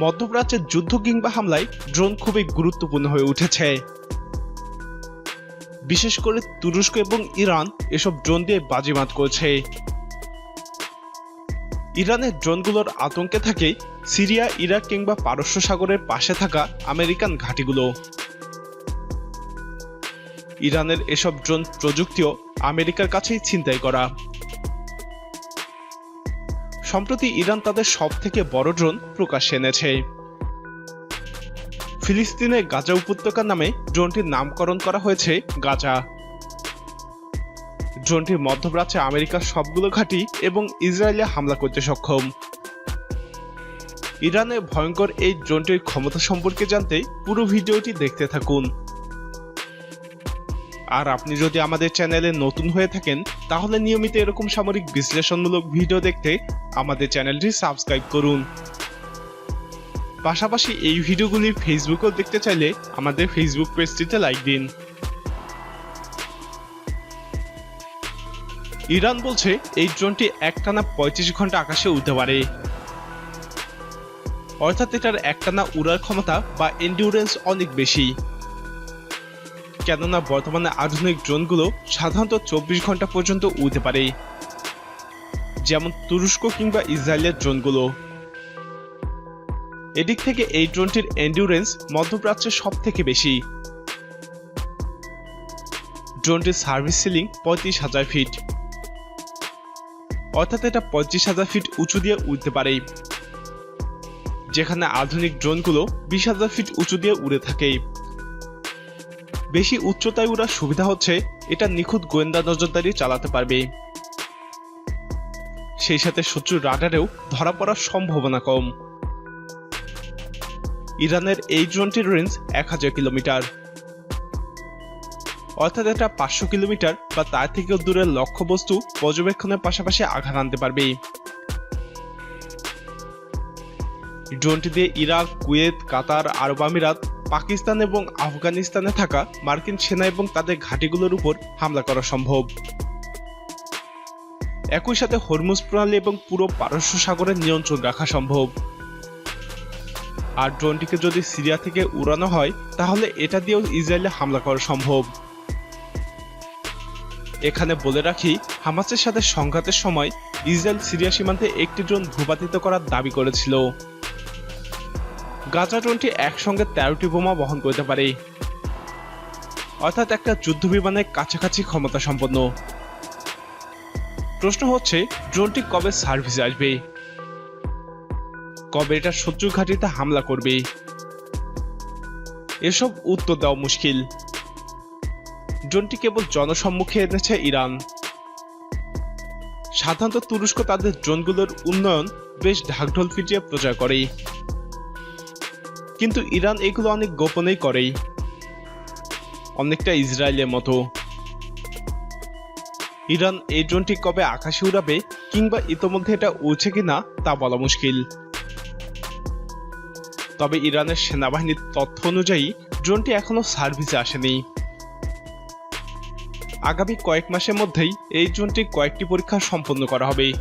মধ্যপ্রাচ্যের যুদ্ধ কিংবা হামলায় ড্রোন খুবই গুরুত্বপূর্ণ হয়ে উঠেছে। বিশেষ করে তুরস্ক এবং ইরান এসব ড্রোন দিয়ে বাজিমাত করছে। ইরানের ড্রোনগুলোর আতঙ্কে থাকে সিরিয়া, ইরাক কিংবা পারস্য সাগরের পাশে থাকা আমেরিকান ঘাঁটিগুলো। ইরানের এসব ড্রোন প্রযুক্তিও আমেরিকার কাছেই ছিনতাই করা। সম্প্রতি ইরান তাদের সব থেকে বড় ড্রোন প্রকাশ্যে এনেছে। ফিলিস্তিনে গাজা উপত্যকা নামে ড্রোনটির নামকরণ করা হয়েছে গাজা। ড্রোনটি মধ্যপ্রাচ্যে আমেরিকার সবগুলো ঘাঁটি এবং ইসরায়েলে হামলা করতে সক্ষম। ইরানে ভয়ঙ্কর এই ড্রোনটির ক্ষমতা সম্পর্কে জানতে পুরো ভিডিওটি দেখতে থাকুন। আর আপনি যদি আমাদের চ্যানেলে নতুন হয়ে থাকেন, তাহলে নিয়মিত এরকম সামরিক বিশ্লেষণমূলক ভিডিও দেখতে আমাদের চ্যানেলটি সাবস্ক্রাইব করুন। পাশাপাশি এই ভিডিওগুলি ফেসবুকেও দেখতে চাইলে আমাদের ফেসবুক পেজটিতে লাইক দিন। ইরান বলছে এই ড্রোনটি একটানা পঁয়ত্রিশ ঘণ্টা আকাশে উঠতে পারে। অর্থাৎ এটার একটানা উড়ার ক্ষমতা বা এন্ডিউরেন্স অনেক বেশি। কেননা বর্তমানে আধুনিক ড্রোনগুলো সাধারণত চব্বিশ ঘণ্টা পর্যন্ত উড়তে পারে, যেমন তুরস্ক কিংবা ইসরায়েলের ড্রোনগুলো। এদিক থেকে এই ড্রোনটির এন্ডিউরেন্স মধ্যপ্রাচ্যের সব থেকে বেশি। ড্রোনটির সার্ভিস সিলিং পঁয়ত্রিশ হাজার ফিট অর্থাৎ এটা পঁয়ত্রিশ হাজার ফিট উঁচু দিয়ে উড়তে পারে, যেখানে আধুনিক ড্রোনগুলো বিশ হাজার ফিট উঁচু দিয়ে উড়ে থাকে। বেশি উচ্চতায় উড়ার সুবিধা হচ্ছে এটা নিখুঁত গোয়েন্দা নজরদারি চালাতে পারবে। সেই সাথে শত্রুর রাডারেও ধরা পড়ার সম্ভাবনা কম। ইরানের এই ড্রোনটির রেঞ্জ এক হাজার কিলোমিটার। অর্থাৎ এটা পাঁচশো কিলোমিটার বা তার থেকেও দূরের লক্ষ্যবস্তু পর্যবেক্ষণের পাশাপাশি আঘাত আনতে পারবে। ড্রোনটি দিয়ে ইরাক, কুয়েত, কাতার, আরব আমিরাত পাকিস্তান এবং আফগানিস্তানে থাকা মার্কিন সেনা এবং তাদের ঘাঁটিগুলোর উপর হামলা করা সম্ভব। একই সাথে হরমুজ প্রণালী এবং পুরো পারস্য সাগরের নিয়ন্ত্রণ রাখা সম্ভব। আর ড্রোনটিকে যদি সিরিয়া থেকে উড়ানো হয়, তাহলে এটা দিয়েও ইসরায়েলে হামলা করা সম্ভব। এখানে বলে রাখি, হামাসের সাথে সংঘাতের সময় ইসরায়েল সিরিয়া সীমান্তে একটি ড্রোন ভূপাতিত করার দাবি করেছিল। গাজা ড্রোনটি একসঙ্গে তেরোটি বোমা বহন করতে পারে। অর্থাৎ একটা যুদ্ধ বিমানের কাছাকাছি ক্ষমতা সম্পন্ন। প্রশ্ন হচ্ছে, ড্রোনটি কবে সার্ভিসে আসবে? কবে এটা শত্রু ঘাঁটিতে হামলা করবে? এসব উত্তর দেওয়া মুশকিল। ড্রোনটি কেবল জনসম্মুখে এনেছে ইরান। সাধারণত তুরস্ক তাদের ড্রোনগুলোর উন্নয়ন বেশ ঢাকঢোল পিটিয়ে প্রচার করে। কিন্তু ইরান এগুলো অনেক গোপনেই করে অনেকটা ইসরায়েলের মতো। ইরান এই ড্রোনটি কবে আকাশে উড়াবে কিংবা ইতোমধ্যে এটা উড়ছে কিনা তা বলা মুশকিল। তবে ইরানের সেনাবাহিনীর তথ্য অনুযায়ী ড্রোনটি এখনও সার্ভিসে আসেনি। আগামী কয়েক মাসের মধ্যেই এই ড্রোনটি কয়েকটি পরীক্ষা সম্পন্ন করা হবে।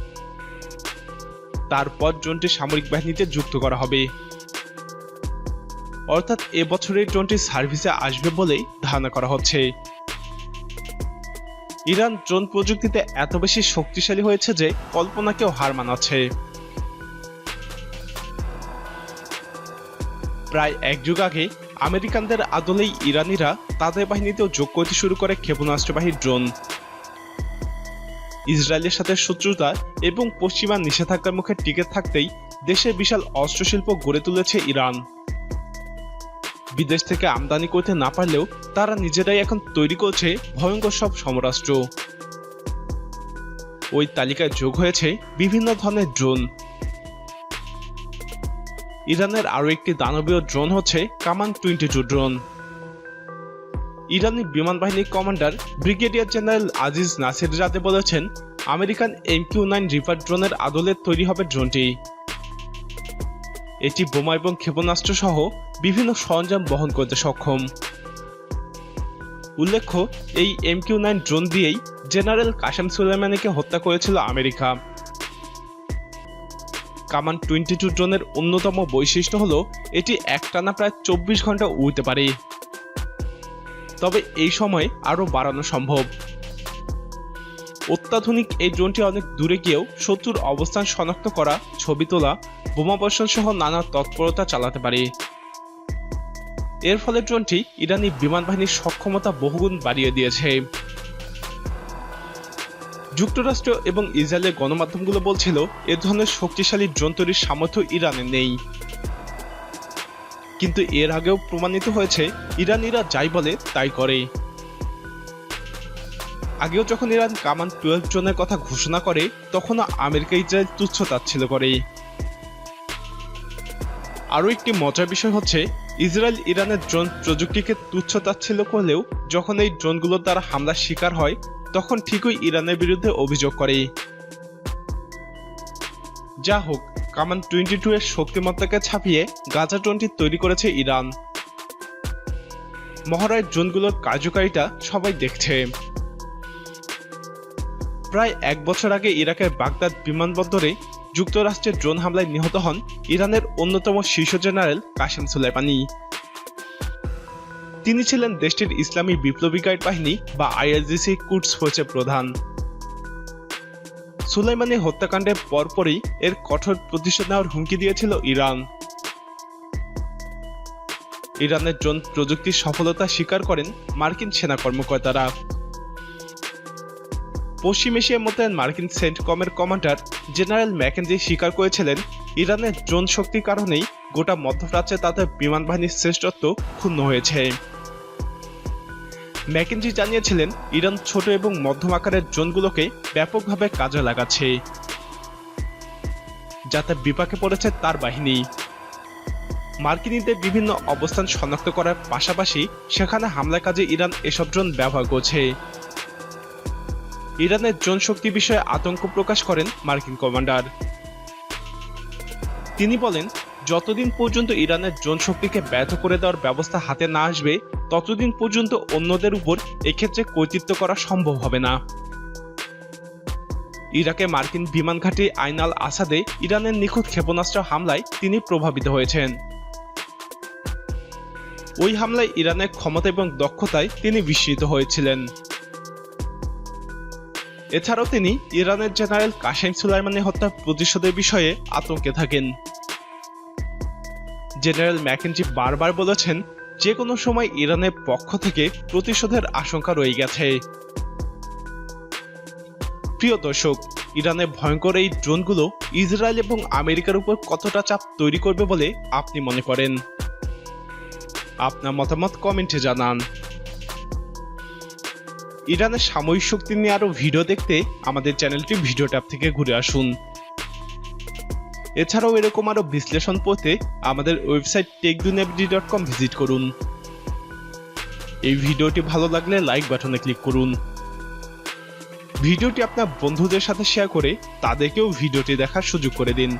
তারপর ড্রোনটি সামরিক বাহিনীতে যুক্ত করা হবে। অর্থাৎ এবছরে ড্রোনটি সার্ভিসে আসবে বলেই ধারণা করা হচ্ছে। ইরান ড্রোন প্রযুক্তিতে এত বেশি শক্তিশালী হয়েছে যে কল্পনাকেও হার মানাচ্ছে। প্রায় এক যুগ আগে আমেরিকানদের আদলেই ইরানিরা তাদের বাহিনীতেও যোগ করতে শুরু করে ক্ষেপণাস্ত্রবাহী ড্রোন। ইসরায়েলের সাথে শত্রুতা এবং পশ্চিমা নিষেধাজ্ঞার মুখে টিকে থাকতেই দেশে বিশাল অস্ত্রশিল্প গড়ে তুলেছে ইরান। বিদেশ থেকে আমদানি করতে না পারলেও তারা নিজেরাই এখন তৈরি করছে ভয়ঙ্কর সব সমরাষ্ট্র। ওই তালিকায় যোগ হয়েছে বিভিন্ন ধরনের ড্রোন। ইরানের আরও একটি দানবীয় ড্রোন হচ্ছে কামান টোয়েন্টি টু ড্রোন। ইরানি বিমান বাহিনীর commander brigadier general Aziz Nasirzadeh বলেছেন, American M Q nine reaper ড্রোনের আদলে তৈরি হবে ড্রোনটি। এটি বোমা এবং ক্ষেপণাস্ত্র সহ বিভিন্ন সরঞ্জাম বহন করতে সক্ষম। উল্লেখ্য, এই এম কিউ নাইন ড্রোন দিয়েই জেনারেল কাশেম সুলেমানিকে হত্যা করেছিল আমেরিকা। কামান টোয়েন্টি টু ড্রোনের অন্যতম বৈশিষ্ট্য হলো, এটি একটানা প্রায় চব্বিশ ঘণ্টা উড়তে পারে। তবে এই সময় আরও বাড়ানো সম্ভব। অত্যাধুনিক এই ড্রোনটি অনেক দূরে গিয়েও শত্রুর অবস্থান শনাক্ত করা, ছবি তোলা বোমাবর্ষণ সহ নানা তৎপরতা চালাতে পারে। এর ফলে ড্রোনটি ইরানি বিমান বাহিনীর সক্ষমতা বহুগুণ বাড়িয়ে দিয়েছে। যুক্তরাষ্ট্র এবং ইসরায়েলের গণমাধ্যমগুলো বলছিল, এ ধরনের শক্তিশালী ড্রোন তৈরির সামর্থ্য ইরানে নেই। কিন্তু এর আগেও প্রমাণিত হয়েছে, ইরানিরা যাই বলে তাই করে। আগেও যখন ইরান কামান টুয়েলভ জোনের কথা ঘোষণা করে, তখনও আমেরিকা ইসরায়েল তুচ্ছ তাচ্ছিল করে আরও একটি মজার বিষয় হচ্ছে, ইসরায়েল ইরানের ড্রোন প্রযুক্তিকে তুচ্ছ তাচ্ছিল্য করলেও, যখন এই ড্রোনগুলোর দ্বারা হামলার শিকার হয়, তখন ঠিকই ইরানের বিরুদ্ধে অভিযোগ করে যা হোক, কামান টোয়েন্টি টু এর শক্তিমত্তাকে ছাপিয়ে গাজা ড্রোনটি তৈরি করেছে ইরান। মহড়ায় ড্রোনগুলোর কার্যকারিতা সবাই দেখছে। প্রায় এক বছর আগে ইরাকের বাগদাদ বিমানবন্দরে যুক্তরাষ্ট্রের ড্রোন হামলায় নিহত হন ইরানের অন্যতম শীর্ষ জেনারেল কাশেম সুলাইমানি। তিনি ছিলেন দেশটির ইসলামী বিপ্লবী গাইড বাহিনী বা আইআরজিসি কুটস ফোর্সের প্রধান। সুলাইমানি হত্যাকাণ্ডের পরপরই এর কঠোর প্রতিশোধ নেওয়ার হুমকি দিয়েছিল ইরান। ইরানের ড্রোন প্রযুক্তির সফলতা স্বীকার করেন মার্কিন সেনা কর্মকর্তারা। পশ্চিম এশিয়ার মধ্যে মার্কিন সেন্টকমের কমান্ডার জেনারেল ম্যাকেনজি স্বীকার করেছিলেন, ইরানের ড্রোন শক্তির কারণেই গোটা মধ্যপ্রাচ্যে তাদের বিমান বাহিনীর শ্রেষ্ঠত্ব ক্ষুণ্ণ হয়েছে। ম্যাকেনজি জানিয়েছিলেন, ইরান ছোট এবং মধ্যম আকারের ড্রোনগুলোকে ব্যাপকভাবে কাজে লাগাচ্ছে, যাতে বিপাকে পড়েছে তার বাহিনী। মার্কিনীদের বিভিন্ন অবস্থান শনাক্ত করার পাশাপাশি সেখানে হামলার কাজে ইরান এসব ড্রোন ব্যবহার করছে। ইরানের ড্রোন শক্তি বিষয়ে আতঙ্ক প্রকাশ করেন মার্কিন কমান্ডার। তিনি বলেন, যতদিন পর্যন্ত ইরানের ড্রোন শক্তিকে ব্যর্থ করে দেওয়ার ব্যবস্থা হাতে না আসবে, ততদিন পর্যন্ত অন্যদের উপর এক্ষেত্রে কর্তৃত্ব করা সম্ভব হবে না। ইরাকে মার্কিন বিমান ঘাঁটি আইনাল আসাদে ইরানের নিখুঁত ক্ষেপণাস্ত্র হামলায় তিনি প্রভাবিত হয়েছেন। ওই হামলায় ইরানের ক্ষমতা এবং দক্ষতায় তিনি বিস্মিত হয়েছিলেন। এছাড়াও তিনি ইরানের জেনারেল কাশেম সুলাইমানি হত্যার প্রতিশোধের বিষয়ে আতঙ্কে থাকেন। জেনারেল ম্যাকেনজি বারবার বলেছেন যে কোনো সময় ইরানের পক্ষ থেকে প্রতিশোধের আশঙ্কা রয়ে গেছে। প্রিয় দর্শক ইরানের ভয়ঙ্কর এই ড্রোনগুলো ইসরায়েল এবং আমেরিকার উপর কতটা চাপ তৈরি করবে বলে আপনি মনে করেন? আপনার মতামত কমেন্টে জানান। ইরানের সামরিক শক্তি নিয়ে আরও ভিডিও দেখতে আমাদের চ্যানেলটি ভিডিও ট্যাব থেকে ঘুরে আসুন। এছাড়াও এরকম আরও বিশ্লেষণ পড়তে আমাদের ওয়েবসাইট টেকদুনেবডি ডট কম ভিজিট করুন। এই ভিডিওটি ভালো লাগলে লাইক বাটনে ক্লিক করুন। ভিডিওটি আপনার বন্ধুদের সাথে শেয়ার করে তাদেরকেও ভিডিওটি দেখার সুযোগ করে দিন।